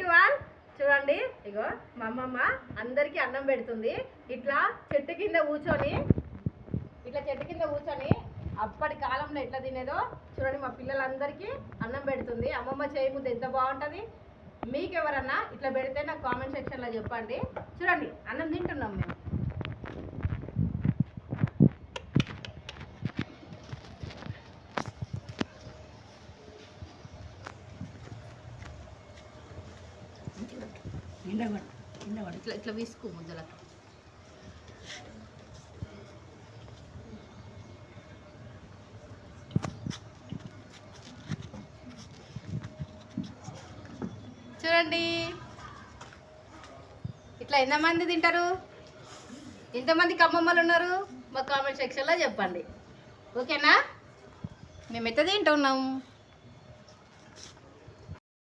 To one చూడండి ఇగో మా అమ్మమ్మ అందరికీ అన్నం పెడుతుంది. ఇట్లా చెట్టు కింద కూర్చొని ఇట్లా చెట్టు కింద కూర్చొని అప్పటి కాలంలో ఎట్లా తినేదో చూడండి మా పిల్లలందరికీ అన్నం పెడుతుంది. అమ్మమ్మ చేయి ముద్ద ఎంత బాగుంటుంది? మీకు ఎవరన్నా ఇట్లా పెడితే నాకు కామెంట్ సెక్షన్లో చెప్పండి. చూడండి అన్నం తింటున్నాం మేము. ఇట్లా ఇట్లా వేసుకో ముద్దలకి. చూడండి. ఇట్లా ఎంతమంది తింటారు? ఎంతమంది కమ్మమ్మలు ఉన్నారు? మా కామెంట్ సెక్షన్లో చెప్పండి. ఓకేనా? మేము ఎంత తింటున్నాము